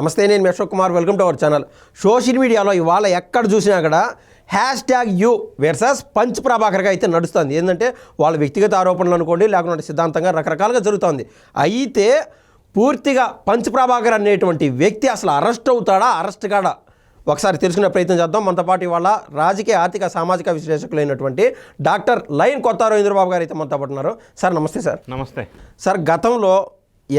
నమస్తే నేను మీ Ashok Kumar. Welcome to our channel social మీడియాలో ఇవాళ ఎక్కడ చూసినా కూడా hashtag you versus Punch ప్రభాకర్గా అయితే నడుస్తుంది. ఏంటంటే వాళ్ళ వ్యక్తిగత ఆరోపణలు అనుకోండి లేకుంటే సిద్ధాంతంగా రకరకాలుగా జరుగుతుంది. అయితే పూర్తిగా పంచ్ ప్రభాకర్ అనేటువంటి వ్యక్తి అసలు అరెస్ట్ అవుతాడా అరెస్ట్ కాడా? ఒకసారి తెలుసుకునే ప్రయత్నం చేద్దాం. మనతో పాటు ఇవాళ రాజకీయ ఆర్థిక సామాజిక విశ్లేషకులైనటువంటి డాక్టర్ లైన్ కొత్తారావు ఇంద్రబాబు గారు అయితే మనతో పాటు ఉన్నారు. సార్ నమస్తే సార్. నమస్తే. సార్ గతంలో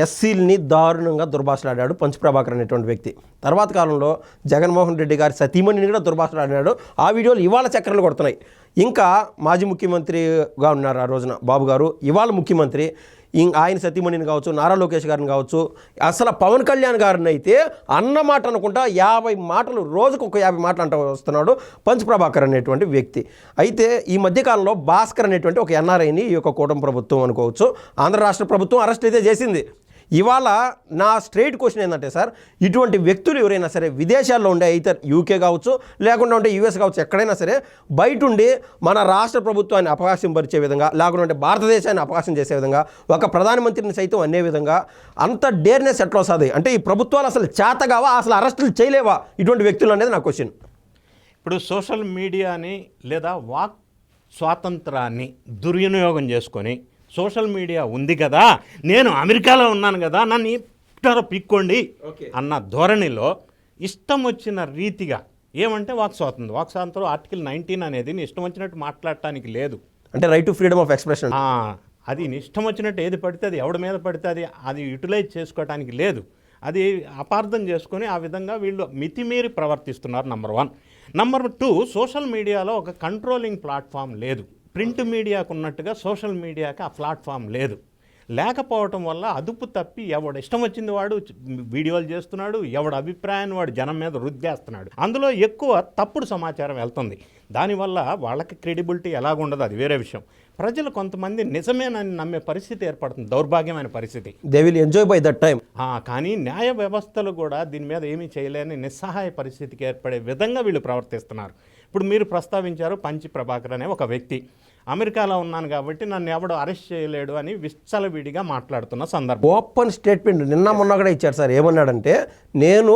ఎస్సీల్ని దారుణంగా దుర్భాషలాడాడు పంచుప్రభాకర్ అనేటువంటి వ్యక్తి. తర్వాత కాలంలో జగన్మోహన్ రెడ్డి గారి సతీమణిని కూడా దుర్భాషలాడినాడు ఆ వీడియోలు ఇవాళ చక్రాలు కొడుతున్నాయి. ఇంకా మాజీ ముఖ్యమంత్రిగా ఉన్నారు ఆ రోజున బాబు గారు ఇవాళ ముఖ్యమంత్రి ఆయన సతీమణిని కావచ్చు నారా లోకేష్ గారిని కావచ్చు అసలు పవన్ కళ్యాణ్ గారిని అయితే అన్న మాట అనుకుంటా యాభై మాటలు రోజుకు ఒక యాభై మాటలు అంట వస్తున్నాడు పంచప్రభాకర్ అనేటువంటి వ్యక్తి. అయితే ఈ మధ్యకాలంలో భాస్కర్ అనేటువంటి ఒక ఎన్ఆర్ఐని ఈ యొక్క కూటమి ప్రభుత్వం అనుకోవచ్చు. ఆంధ్ర రాష్ట్ర ప్రభుత్వం అరెస్ట్ అయితే చేసింది. ఇవాళ నా స్ట్రైట్ క్వశ్చన్ ఏంటంటే సార్ ఇటువంటి వ్యక్తులు ఎవరైనా సరే విదేశాల్లో ఉండే అయితే యూకే కావచ్చు లేకుండా ఉంటే యూఎస్ కావచ్చు ఎక్కడైనా సరే బయట ఉండి మన రాష్ట్ర ప్రభుత్వాన్ని అపకాశం పరిచే విధంగా లేకుండా ఉంటే భారతదేశాన్ని అపకాశం చేసే విధంగా ఒక ప్రధానమంత్రిని సైతం అనే విధంగా అంత డేర్నెస్ ఎట్లా వస్తుంది? అంటే ఈ ప్రభుత్వాలు అసలు చేతగావా అసలు అరెస్టులు చేయలేవా? ఇటువంటి వ్యక్తులు అనేది నా క్వశ్చన్ ఇప్పుడు సోషల్ మీడియాని లేదా వాక్ స్వాతంత్రాన్ని దుర్వినియోగం చేసుకొని సోషల్ మీడియా ఉంది కదా నేను అమెరికాలో ఉన్నాను కదా నన్ను ఇట్టారో పిక్కోండి. అన్న ధోరణిలో ఇష్టం వచ్చిన రీతిగా ఏమంటే వాక్ స్వాతంత్రం. వాక్ స్వాతంత్రం ఆర్టికల్ నైన్టీన్ అనేది నీ ఇష్టం వచ్చినట్టు మాట్లాడటానికి లేదు. అంటే right to freedom of expression అది నీ ఇష్టం వచ్చినట్టు ఏది పడితే అది ఎవడి మీద పడితే అది అది యూటిలైజ్ చేసుకోవడానికి లేదు. అది అపార్థం చేసుకొని ఆ విధంగా వీళ్ళు మితిమీరి ప్రవర్తిస్తున్నారు number one number two social మీడియాలో ఒక కంట్రోలింగ్ ప్లాట్ఫామ్ లేదు. ప్రింట్ మీడియాకు ఉన్నట్టుగా సోషల్ మీడియాకి ఆ ప్లాట్ఫామ్ లేదు. లేకపోవటం వల్ల అదుపు తప్పి ఎవడు ఇష్టం వచ్చింది వాడు వీడియోలు చేస్తున్నాడు ఎవడు అభిప్రాయాన్ని వాడు జనం మీద రుద్దేస్తున్నాడు. అందులో ఎక్కువ తప్పుడు సమాచారం వెళ్తుంది. దానివల్ల వాళ్ళకి క్రెడిబిలిటీ ఎలాగుండదు అది వేరే విషయం. ప్రజలు కొంతమంది నిజమేనని నమ్మే పరిస్థితి ఏర్పడుతుంది దౌర్భాగ్యమైన పరిస్థితి. They will enjoy by that time కానీ న్యాయ వ్యవస్థలు కూడా దీని మీద ఏమీ చేయలేని నిస్సహాయ పరిస్థితికి ఏర్పడే విధంగా వీళ్ళు ప్రవర్తిస్తున్నారు. ఇప్పుడు మీరు ప్రస్తావించారు పంచి ప్రభాకర్ అనే ఒక వ్యక్తి. అమెరికాలో ఉన్నాను కాబట్టి నన్ను ఎవడు అరెస్ట్ చేయలేడు అని విచ్చలవిడిగా మాట్లాడుతున్న సందర్భం. ఓపెన్ స్టేట్మెంట్ నిన్న మొన్న కూడా ఇచ్చారు సార్. ఏమన్నాడంటే నేను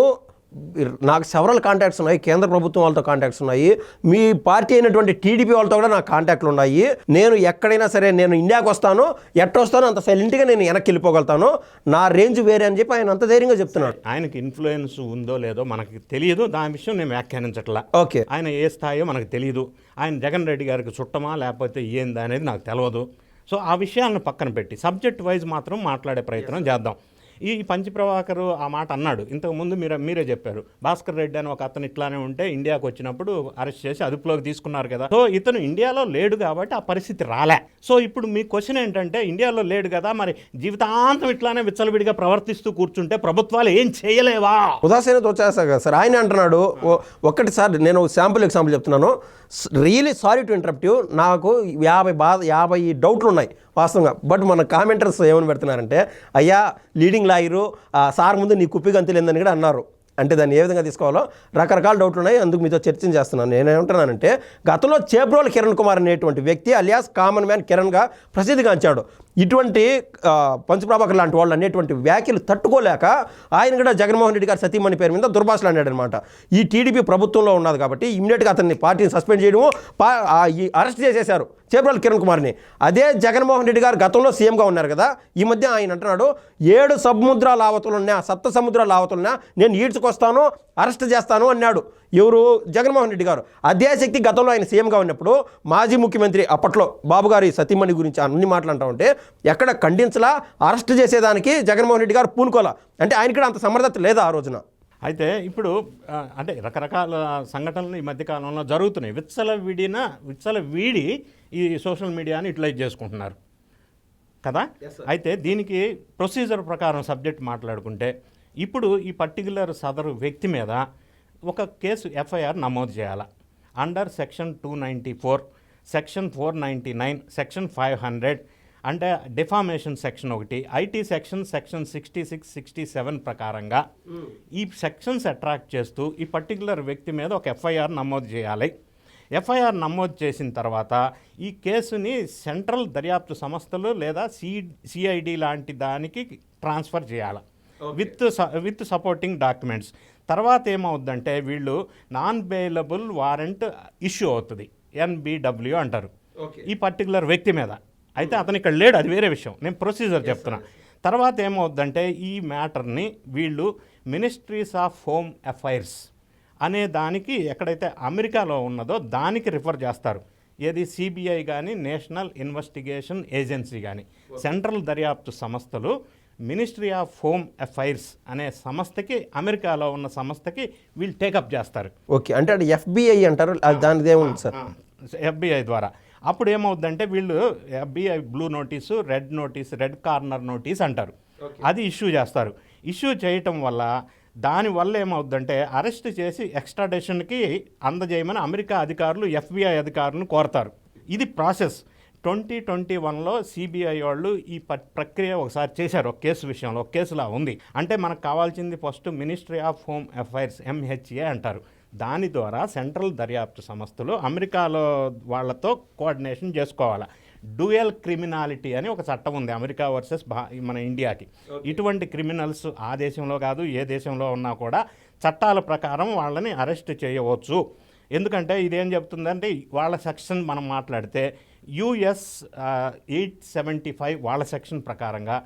నాకు సెవరల్ కాంటాక్ట్స్ ఉన్నాయి కేంద్ర ప్రభుత్వం వాళ్ళతో కాంటాక్ట్స్ ఉన్నాయి. మీ పార్టీ అయినటువంటి టీడీపీ వాళ్ళతో కూడా నాకు కాంటాక్ట్లు ఉన్నాయి. నేను ఎక్కడైనా సరే నేను ఇండియాకి వస్తాను ఎట్ట వస్తానో అంత సైలెంట్గా నేను వెనక్కి వెళ్ళిపోగలుగుతాను. నా రేంజ్ వేరే అని చెప్పి ఆయన అంత ధైర్యంగా చెప్తున్నాడు. ఆయనకి ఇన్ఫ్లుయెన్స్ ఉందో లేదో మనకి తెలియదు దాని విషయం నేను వ్యాఖ్యానించట్లా. ఓకే. ఆయన ఏ స్థాయో మనకు తెలియదు ఆయన జగన్ రెడ్డి గారికి చుట్టమా లేకపోతే ఏంది అనేది నాకు తెలియదు సో ఆ విషయాలను పక్కన పెట్టి సబ్జెక్ట్ వైజ్ మాత్రం మాట్లాడే ప్రయత్నం చేద్దాం. ఈ పంచి ప్రభాకర్ ఆ మాట అన్నాడు. ఇంతకుముందు మీరు మీరే చెప్పారు. భాస్కర్ రెడ్డి అని ఒక అతను ఇట్లానే ఉంటే ఇండియాకి వచ్చినప్పుడు అరెస్ట్ చేసి అదుపులోకి తీసుకున్నారు కదా. సో ఇతను ఇండియాలో లేడు కాబట్టి ఆ పరిస్థితి రాలే. సో ఇప్పుడు మీ క్వశ్చన్ ఏంటంటే ఇండియాలో లేడు కదా మరి జీవితాంతం ఇట్లానే విచ్చలవిడిగా ప్రవర్తిస్తూ కూర్చుంటే ప్రభుత్వాలు ఏం చేయలేవా? ఉదాసీనత వచ్చేస్తా కదా సార్. ఆయన అంటున్నాడు ఓ- ఒక్కటి సార్ నేను శాంపుల్ ఎగ్జాంపుల్ చెప్తున్నాను. రియలీ సారీ టు ఇంటరప్ట్ నాకు యాభై బాధ యాభై డౌట్లు ఉన్నాయి. వాస్తవంగా. బట్ మన కామెంటర్స్ ఏమని పెడుతున్నారంటే అయ్యా లీడింగ్ లాయరు సార్ ముందు నీ కుప్పి గంతులేందని కూడా అన్నారు. అంటే దాన్ని ఏ విధంగా తీసుకోవాలో రకరకాల డౌట్లు ఉన్నాయి. అందుకు మీతో చర్చ చేస్తున్నాను నేనేమంటున్నానంటే గతంలో చేబ్రోల్ కిరణ్ కుమార్ అనేటువంటి వ్యక్తి అలియాస్ కామన్ మ్యాన్ కిరణ్గా ప్రసిద్ధిగాంచాడు. ఇటువంటి పంచప్రభాకర్ లాంటి వాళ్ళు అనేటువంటి వ్యాఖ్యలు తట్టుకోలేక ఆయన కూడా జగన్మోహన్ రెడ్డి గారి సతీమణి పేరు మీద దుర్భాషలు అన్నాడనమాట. ఈ టీడీపీ ప్రభుత్వంలో ఉన్నది కాబట్టి ఇమ్మీడియట్గా అతన్ని పార్టీని సస్పెండ్ చేయడము పా ఈ అరెస్ట్ చేసేశారు చేబ్రోల్ కిరణ్ కుమార్ని. అదే జగన్మోహన్ రెడ్డి గారు గతంలో సీఎంగా ఉన్నారు కదా ఈ మధ్య ఆయన అంటున్నాడు ఏడు సముద్రాల ఆవతులున్నా సప్త సముద్రాల ఆవతులున్నా నేను ఈడ్చుకొస్తాను అరెస్ట్ చేస్తాను అన్నాడు ఎవరు? జగన్మోహన్ రెడ్డి గారు. అదే శక్తి గతంలో ఆయన సీఎంగా ఉన్నప్పుడు మాజీ ముఖ్యమంత్రి అప్పట్లో బాబు గారి సతీమణి గురించి అన్ని మాట్లాడుతూ ఉంటే ఎక్కడ ఖండించలా అరెస్ట్ చేసేదానికి జగన్మోహన్ రెడ్డి గారు పూనుకోలా? అంటే ఆయనకి కూడా అంత సమర్థత లేదా ఆ రోజున? అయితే ఇప్పుడు అంటే రకరకాల సంఘటనలు ఈ మధ్యకాలంలో జరుగుతున్నాయి. విచ్చల విడిన విచ్చల వీడి ఈ సోషల్ మీడియాని యూటిలైజ్ చేసుకుంటున్నారు. కదా? అయితే దీనికి ప్రొసీజర్ ప్రకారం సబ్జెక్ట్ మాట్లాడుకుంటే ఇప్పుడు ఈ పర్టికులర్ సదరు వ్యక్తి మీద ఒక కేసు ఎఫ్ఐఆర్ నమోదు చేయాలి. Under section two ninety four section four ninety nine section five hundred అంటే డిఫామేషన్ సెక్షన్ ఒకటి IT section section sixty six sixty seven ప్రకారంగా ఈ సెక్షన్స్ అట్రాక్ట్ చేస్తూ ఈ పర్టికులర్ వ్యక్తి మీద ఒక ఎఫ్ఐఆర్ నమోదు చేయాలి. ఎఫ్ఐఆర్ నమోదు చేసిన తర్వాత ఈ కేసుని సెంట్రల్ దర్యాప్తు సంస్థలు లేదా సి సిఐడి లాంటి దానికి ట్రాన్స్ఫర్ చేయాలి. With with supporting documents. తర్వాత ఏమవుద్దంటే వీళ్ళు నాన్ బెయిలబుల్ వారెంట్ ఇష్యూ అవుతుంది. ఎన్బిడబ్ల్యూ అంటారు. ఈ పర్టికులర్ వ్యక్తి మీద. అయితే అతను ఇక్కడ లేడు అది వేరే విషయం. నేను ప్రొసీజర్ చెప్తున్నా. తర్వాత ఏమవుద్దంటే ఈ మ్యాటర్ని వీళ్ళు మినిస్ట్రీస్ ఆఫ్ హోమ్ అఫైర్స్ అనే దానికి ఎక్కడైతే అమెరికాలో ఉన్నదో దానికి రిఫర్ చేస్తారు. ఏది సిబిఐ కానీ నేషనల్ ఇన్వెస్టిగేషన్ ఏజెన్సీ కానీ సెంట్రల్ దర్యాప్తు సంస్థలు మినిస్ట్రీ ఆఫ్ హోమ్ అఫైర్స్ అనే సంస్థకి అమెరికాలో ఉన్న సంస్థకి వీళ్ళు టేకప్ చేస్తారు. ఓకే అంటే అది ఎఫ్బిఐ అంటారు దానిది సార్ ఎఫ్బిఐ ద్వారా. అప్పుడు ఏమవుద్దంటే వీళ్ళు FBI blue notice red notice red corner notice అంటారు. అది ఇష్యూ చేస్తారు. ఇష్యూ చేయటం వల్ల దానివల్ల ఏమవుద్దంటే అరెస్ట్ చేసి ఎక్స్ట్రాడేషన్కి అందజేయమని అమెరికా అధికారులు ఎఫ్బిఐ అధికారులను కోరతారు. ఇది ప్రాసెస్. ట్వంటీ ట్వంటీ వన్లో సిబిఐ వాళ్ళు ఈ ప- ప్రక్రియ ఒకసారి చేశారు. ఒక కేసు విషయంలో ఒక కేసులా ఉంది. అంటే మనకు కావాల్సింది first ministry of home affairs MHA అంటారు. దాని ద్వారా సెంట్రల్ దర్యాప్తు సంస్థలు అమెరికాలో వాళ్ళతో కోఆర్డినేషన్ చేసుకోవాలి. డ్యూయల్ క్రిమినాలిటీ అని ఒక చట్టం ఉంది అమెరికా వర్సెస్ భా మన ఇండియాకి. ఇటువంటి క్రిమినల్స్ ఆ దేశంలో కాదు ఏ దేశంలో ఉన్నా కూడా చట్టాల ప్రకారం వాళ్ళని అరెస్ట్ చేయవచ్చు. ఎందుకంటే ఇదేం చెప్తుందంటే వాళ్ళ సెక్షన్ మనం మాట్లాడితే యుఎస్ ఎయిట్ సెవెంటీ ఫైవ్ వాళ్ళ సెక్షన్ ప్రకారంగా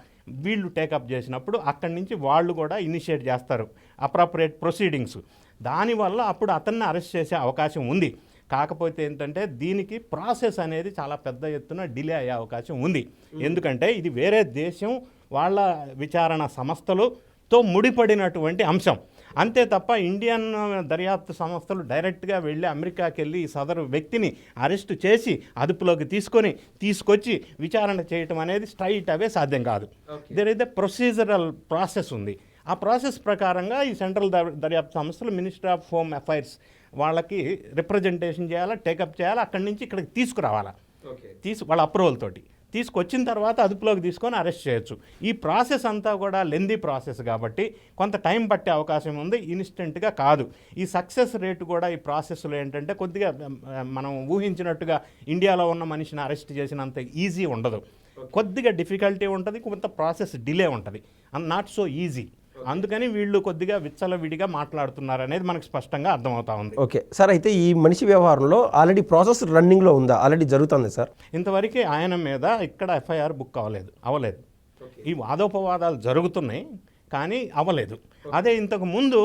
వీళ్ళు టేకప్ చేసినప్పుడు అక్కడి నుంచి వాళ్ళు కూడా ఇనిషియేట్ చేస్తారు అప్రాపరియేట్ ప్రొసీడింగ్స్. దానివల్ల అప్పుడు అతన్ని అరెస్ట్ చేసే అవకాశం ఉంది. కాకపోతే ఏంటంటే దీనికి ప్రాసెస్ అనేది చాలా పెద్ద ఎత్తున డిలే అయ్యే అవకాశం ఉంది. ఎందుకంటే ఇది వేరే దేశం వాళ్ళ విచారణ సంస్థలుతో ముడిపడినటువంటి అంశం. అంతే తప్ప ఇండియన్ దర్యాప్తు సంస్థలు డైరెక్ట్గా వెళ్ళి అమెరికాకి వెళ్ళి ఈ సదరు వ్యక్తిని అరెస్ట్ చేసి అదుపులోకి తీసుకొని తీసుకొచ్చి విచారణ చేయటం అనేది స్ట్రైట్ అవే సాధ్యం కాదు. There is the procedural process ఉంది. ఆ ప్రాసెస్ ప్రకారంగా ఈ సెంట్రల్ దర్- దర్యాప్తు సంస్థలు మినిస్టర్ ఆఫ్ హోమ్ అఫైర్స్ వాళ్ళకి రిప్రజెంటేషన్ చేయాలా టేకప్ చేయాలా అక్కడి నుంచి ఇక్కడికి తీసుకురావాలా. తీసు వాళ్ళ అప్రూవల్ తోటి. తీసుకొచ్చిన తర్వాత అదుపులోకి తీసుకొని అరెస్ట్ చేయొచ్చు. ఈ ప్రాసెస్ అంతా కూడా లెందీ ప్రాసెస్ కాబట్టి కొంత టైం పట్టే అవకాశం ఉంది ఇన్స్టెంట్గా కాదు. ఈ సక్సెస్ రేటు కూడా ఈ ప్రాసెస్లో ఏంటంటే కొద్దిగా మనం ఊహించినట్టుగా ఇండియాలో ఉన్న మనిషిని అరెస్ట్ చేసినంత ఈజీ ఉండదు. కొద్దిగా డిఫికల్టీ ఉంటుంది కొంత ప్రాసెస్ డిలే ఉంటుంది. And not so easy. అందుకని వీళ్ళు కొద్దిగా విచ్చలవిడిగా మాట్లాడుతున్నారు అనేది మనకు స్పష్టంగా అర్థమవుతా ఉంది. ఓకే. సార్ అయితే ఈ మనిషి వ్యవహారంలో ఆల్రెడీ ప్రాసెస్ రన్నింగ్లో ఉందా? ఆల్రెడీ జరుగుతుంది సార్. ఇంతవరకు ఆయన మీద ఇక్కడ ఎఫ్ఐఆర్ బుక్ అవ్వలేదు. అవ్వలేదు ఈ వాదోపవాదాలు జరుగుతున్నాయి కానీ అవ్వలేదు. అదే ఇంతకు ముందు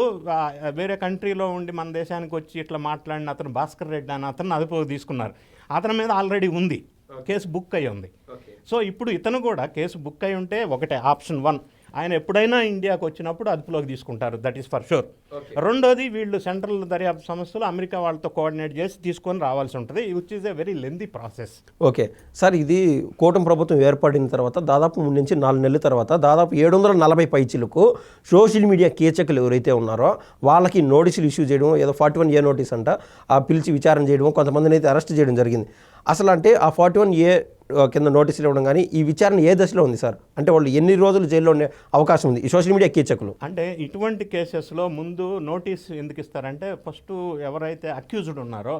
వేరే కంట్రీలో ఉండి మన దేశానికి వచ్చి ఇట్లా మాట్లాడిన అతను భాస్కర్ రెడ్డి అని అతను అదుపులోకి తీసుకున్నారు. అతని మీద ఆల్రెడీ ఉంది. కేసు బుక్ అయి ఉంది. సో ఇప్పుడు ఇతను కూడా కేసు బుక్ అయి ఉంటే ఒకటే ఆప్షన్ వన్. ఆయన ఎప్పుడైనా ఇండియాకు వచ్చినప్పుడు అదుపులోకి తీసుకుంటారు. దట్ ఈస్ ఫర్ షూర్ రెండోది వీళ్ళు సెంట్రల్ దర్యాప్తు సంస్థలు అమెరికా వాళ్ళతో కోఆర్డినేట్ చేసి తీసుకొని రావాల్సి ఉంటుంది. Which is a very lengthy process okay sir ఇది కూటమి ప్రభుత్వం ఏర్పడిన తర్వాత దాదాపు మూడు నుంచి నాలుగు నెలల తర్వాత దాదాపు ఏడు వందల నలభై పైచీలకు సోషల్ మీడియా కీచకులు ఎవరైతే ఉన్నారో వాళ్ళకి నోటీసులు ఇష్యూ చేయడం ఏదో ఫార్టీ వన్ ఏ నోటీస్ అంట ఆ పిలిచి విచారణ చేయడం కొంతమందిని అయితే అరెస్ట్ చేయడం జరిగింది. అసలు అంటే ఆ ఫార్టీ వన్ ఏ కింద నోటీసులు ఇవ్వడం కానీ ఈ విచారణ ఏ దశలో ఉంది సార్? అంటే వాళ్ళు ఎన్ని రోజులు జైల్లో ఉండే అవకాశం ఉంది? ఈ సోషల్ మీడియా కీచకులు. అంటే ఇటువంటి కేసెస్లో ముందు నోటీస్ ఎందుకు ఇస్తారంటే ఫస్ట్ ఎవరైతే అక్యూజ్డ్ ఉన్నారో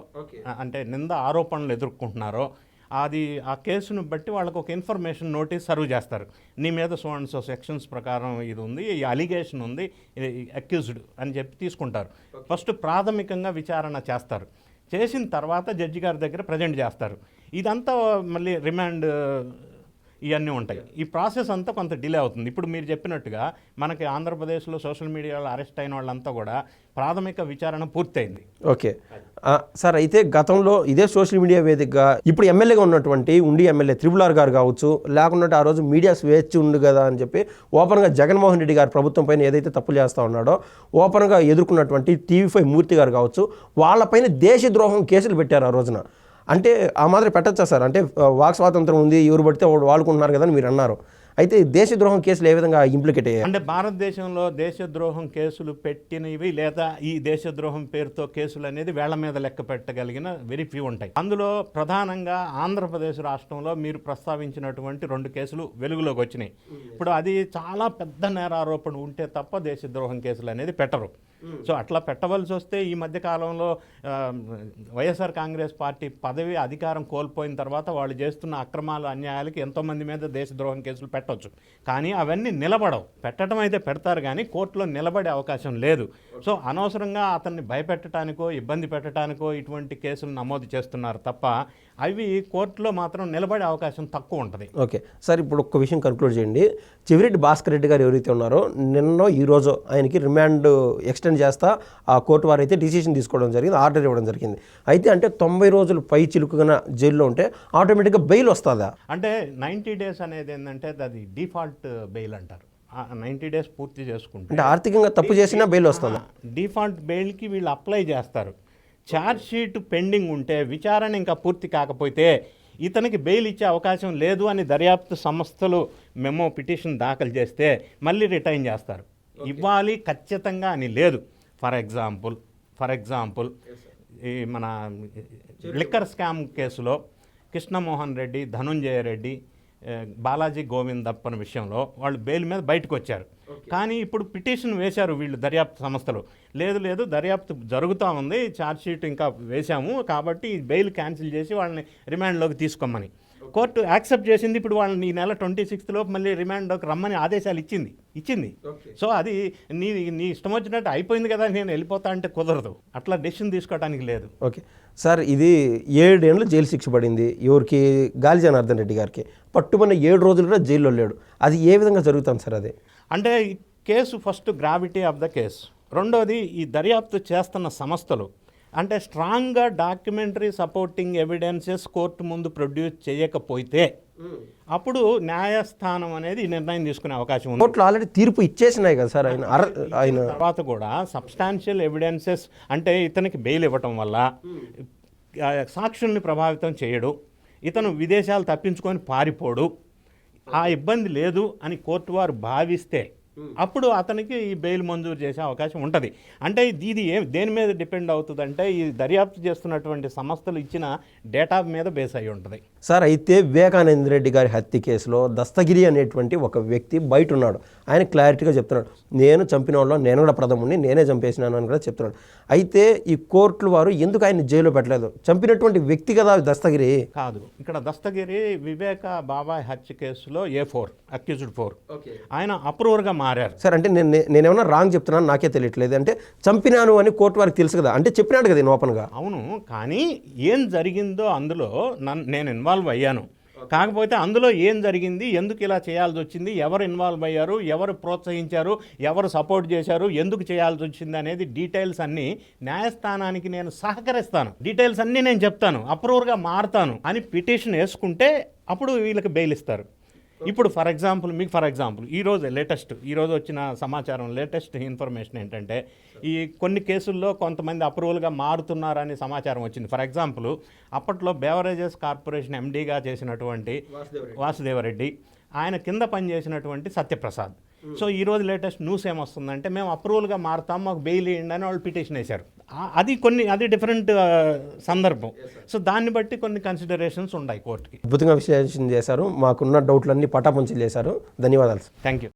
అంటే నింద ఆరోపణలు ఎదుర్కొంటున్నారో అది ఆ కేసును బట్టి వాళ్ళకు ఒక ఇన్ఫర్మేషన్ నోటీస్ సర్వ్ చేస్తారు. నీ మీద సో అండ్ సో సెక్షన్స్ ప్రకారం ఇది ఉంది ఈ అలిగేషన్ ఉంది అక్యూజ్డ్ అని చెప్పి తీసుకుంటారు. ఫస్ట్ ప్రాథమికంగా విచారణ చేస్తారు. చేసిన తర్వాత జడ్జి గారి దగ్గర ప్రజెంట్ చేస్తారు. ఇదంతా మళ్ళీ రిమాండ్ ఇవన్నీ ఉంటాయి. ఈ ప్రాసెస్ అంతా కొంత డిలే అవుతుంది. ఇప్పుడు మీరు చెప్పినట్టుగా మనకి ఆంధ్రప్రదేశ్లో సోషల్ మీడియాలో అరెస్ట్ అయిన వాళ్ళంతా కూడా ప్రాథమిక విచారణ పూర్తయింది. ఓకే. సార్ అయితే గతంలో ఇదే సోషల్ మీడియా వేదికగా ఇప్పుడు ఎమ్మెల్యేగా ఉన్నటువంటి ఉండి ఎమ్మెల్యే త్రిబులార్ గారు కావచ్చు లేకుంటే ఆ రోజు మీడియా స్వేచ్ఛ ఉంది కదా అని చెప్పి ఓపెన్గా జగన్మోహన్ రెడ్డి గారు ప్రభుత్వం పైన ఏదైతే తప్పులు చేస్తూ ఉన్నాడో ఓపెన్గా ఎదుర్కొన్నటువంటి టీవీ ఫైవ్ మూర్తి గారు కావచ్చు వాళ్ళపైన దేశద్రోహం కేసులు పెట్టారు ఆ రోజున. అంటే ఆ మాదిరి పెట్టచ్చా సార్? అంటే వాక్ స్వాతంత్రం ఉంది ఎవరు పడితే వాడుకుంటున్నారు కదా అని మీరు అన్నారు. అయితే దేశద్రోహం కేసులు ఏ విధంగా ఇంప్లికేట్ అయ్యాయి? అంటే భారతదేశంలో దేశద్రోహం కేసులు పెట్టినవి లేదా ఈ దేశద్రోహం పేరుతో కేసులు అనేది వేళ్ళ మీద లెక్క పెట్టగలిగిన వెరీ ఫ్యూ ఉంటాయి. అందులో ప్రధానంగా ఆంధ్రప్రదేశ్ రాష్ట్రంలో మీరు ప్రస్తావించినటువంటి రెండు కేసులు వెలుగులోకి వచ్చినాయి. ఇప్పుడు అది చాలా పెద్ద నేరారోపణ ఉంటే తప్ప దేశద్రోహం కేసులు అనేది పెట్టరు. సో అట్లా పెట్టవలసి వస్తే ఈ మధ్య కాలంలో వైఎస్ఆర్ కాంగ్రెస్ పార్టీ పదవి అధికారం కోల్పోయిన తర్వాత వాళ్ళు చేస్తున్న అక్రమాలు అన్యాయాలకి ఎంతోమంది మీద దేశద్రోహం కేసులు పెట్టవచ్చు కానీ అవన్నీ నిలబడవు. పెట్టడం అయితే పెడతారు కానీ కోర్టులో నిలబడే అవకాశం లేదు. సో అనవసరంగా అతన్ని భయపెట్టడానికో ఇబ్బంది పెట్టడానికో ఇటువంటి కేసులు నమోదు చేస్తున్నారు తప్ప అవి కోర్టులో మాత్రం నిలబడే అవకాశం తక్కువ ఉంటుంది. ఓకే. సార్ ఇప్పుడు ఒక్క విషయం కన్క్లూడ్ చేయండి. చివరెడ్డి భాస్కర్ రెడ్డి గారు ఎవరైతే ఉన్నారో నిన్న ఈ రోజు ఆయనకి రిమాండ్ ఎక్స్టెండ్ చేస్తా ఆ కోర్టు వారు అయితే డిసిషన్ తీసుకోవడం జరిగింది ఆర్డర్ ఇవ్వడం జరిగింది. అయితే అంటే తొంభై రోజులు పై చిలుకుగా జైల్లో ఉంటే ఆటోమేటిక్గా బెయిల్ వస్తుందా? అంటే నైంటీ డేస్ అనేది ఏంటంటే అది డిఫాల్ట్ బెయిల్ అంటారు. నైంటీ డేస్ పూర్తి చేసుకుంటే అంటే ఆర్థికంగా తప్పు చేసినా బెయిల్ వస్తుందా? డిఫాల్ట్ బెయిల్కి వీళ్ళు అప్లై చేస్తారు. ఛార్జ్ షీట్ పెండింగ్ ఉంటే విచారణ ఇంకా పూర్తి కాకపోతే ఇతనికి బెయిల్ ఇచ్చే అవకాశం లేదు అని దర్యాప్తు సంస్థలు మెమో పిటిషన్ దాఖలు చేస్తే మళ్ళీ రిటైన్ చేస్తారు. ఇవ్వాలి ఖచ్చితంగా అని లేదు. ఫర్ ఎగ్జాంపుల్ ఫర్ ఎగ్జాంపుల్ ఈ మన లిక్కర్ స్కామ్ కేసులో కృష్ణమోహన్ రెడ్డి ధనుంజయ రెడ్డి బాలాజీ గోవిందప్పన్ విషయంలో వాళ్ళు బెయిల్ మీద బయటకు వచ్చారు కానీ ఇప్పుడు పిటిషన్ వేశారు వీళ్ళు దర్యాప్తు సంస్థలు. లేదు లేదు దర్యాప్తు జరుగుతూ ఉంది ఛార్జ్ షీట్ ఇంకా వేశాము కాబట్టి ఈ బెయిల్ క్యాన్సిల్ చేసి వాళ్ళని రిమాండ్లోకి తీసుకోమని. కోర్టు యాక్సెప్ట్ చేసింది ఇప్పుడు వాళ్ళని ఈ నెల ట్వంటీ సిక్స్త్లో మళ్ళీ రిమాండ్లోకి రమ్మని ఆదేశాలు ఇచ్చింది ఇచ్చింది. సో అది నీ నీ ఇష్టం వచ్చినట్టు అయిపోయింది కదా నేను వెళ్ళిపోతా అంటే కుదరదు. అట్లా డెసిషన్ తీసుకోవడానికి లేదు. ఓకే. సార్ ఇది ఏడేళ్ళు జైలు శిక్ష పడింది ఎవరికి? గాలి జనార్దన్ రెడ్డి గారికి. పట్టుమన్న ఏడు రోజులు కూడా జైల్లో లేడు. అది ఏ విధంగా జరుగుతుంది సార్ అది? అంటే case first gravity of the case. రెండోది ఈ దర్యాప్తు చేస్తున్న సంస్థలు అంటే స్ట్రాంగ్గా డాక్యుమెంటరీ సపోర్టింగ్ ఎవిడెన్సెస్ కోర్టు ముందు ప్రొడ్యూస్ చేయకపోతే అప్పుడు న్యాయస్థానం అనేది నిర్ణయం తీసుకునే అవకాశం ఉంది. కోర్టులో ఆల్రెడీ తీర్పు ఇచ్చేసినాయి కదా సార్ ఆయన ఆయన తర్వాత కూడా సబ్స్టాన్షియల్ ఎవిడెన్సెస్ అంటే ఇతనికి బెయిల్ ఇవ్వటం వల్ల ఆ, సాక్షుల్ని ప్రభావితం చేయడు ఇతను విదేశాలు తప్పించుకొని పారిపోడు ఆ ఇబ్బంది లేదు అని కోర్టు వారు భావిస్తే అప్పుడు అతనికి ఈ బెయిల్ మంజూరు చేసే అవకాశం ఉంటుంది. అంటే ఇది ఏ దేని మీద డిపెండ్ అవుతుందంటే ఈ దర్యాప్తు చేస్తున్నటువంటి సంస్థలు ఇచ్చిన డేటా మీద బేస్ అయి ఉంటుంది. సార్ అయితే వివేకానంద రెడ్డి గారి హత్య కేసులో దస్తగిరి అనేటువంటి ఒక వ్యక్తి బయట ఉన్నాడు. ఆయన క్లారిటీగా చెప్తున్నాడు. నేను చంపిన వాళ్ళు నేను కూడా ప్రథముడిని నేనే చంపేసినాను అని కూడా చెప్తున్నాడు. అయితే ఈ కోర్టులు వారు ఎందుకు ఆయన జైల్లో పెట్టలేదు? చంపినటువంటి వ్యక్తి కదా దస్తగిరి? కాదు. ఇక్కడ దస్తగిరి వివేక బాబాయ్ హత్య కేసులో ఏ ఫోర్ అక్యూజ్డ్ ఫోర్. ఆయన అప్రూవర్గా మారారు. సార్ అంటే నేను నేనేమన్నా రాంగ్ చెప్తున్నాను నాకే తెలియట్లేదు. అంటే చంపినాను అని కోర్టు వారికి తెలుసు కదా అంటే చెప్పినాడు కదా ఓపెన్గా. అవును కానీ ఏం జరిగిందో అందులో నన్ను నేను ఇన్వాల్వ్ అయ్యాను. కాకపోతే అందులో ఏం జరిగింది? ఎందుకు ఇలా చేయాల్సి వచ్చింది? ఎవరు ఇన్వాల్వ్ అయ్యారు? ఎవరు ప్రోత్సహించారు? ఎవరు సపోర్ట్ చేశారు? ఎందుకు చేయాల్సి వచ్చింది అనేది డీటెయిల్స్ అన్నీ న్యాయస్థానానికి నేను సహకరిస్తాను. డీటెయిల్స్ అన్నీ నేను చెప్తాను. అప్రూవర్గా మారుతాను అని పిటిషన్ వేసుకుంటే అప్పుడు వీళ్ళకి బెయిల్ ఇస్తారు. ఇప్పుడు ఫర్ ఎగ్జాంపుల్ మీకు ఫర్ ఎగ్జాంపుల్ ఈ రోజు లేటెస్ట్ ఈ రోజు వచ్చిన సమాచారం లేటెస్ట్ ఇన్ఫర్మేషన్ ఏంటంటే ఈ కొన్ని కేసుల్లో కొంతమంది అప్రూవల్గా మారుతున్నారని సమాచారం వచ్చింది. ఫర్ ఎగ్జాంపుల్ అప్పట్లో బేవరేజెస్ కార్పొరేషన్ ఎండీగా చేసినటువంటి వాసుదేవరెడ్డి ఆయన కింద పనిచేసినటువంటి సత్యప్రసాద్. సో ఈ రోజు లేటెస్ట్ న్యూస్ ఏమొస్తుందంటే మేము అప్రూవల్గా మారుతాం మాకు బెయిల్ ఇవ్వండి అని వాళ్ళు పిటిషన్ వేశారు. అది కొన్ని అది డిఫరెంట్ సందర్భం. సో దాన్ని బట్టి కొన్ని కన్సిడరేషన్స్ ఉన్నాయి కోర్టుకి. అద్భుతంగా విశ్లేషణ చేశారు. మాకున్న డౌట్లన్నీ పటాపంచలు చేశారు. ధన్యవాదాలు సార్ థ్యాంక్ యూ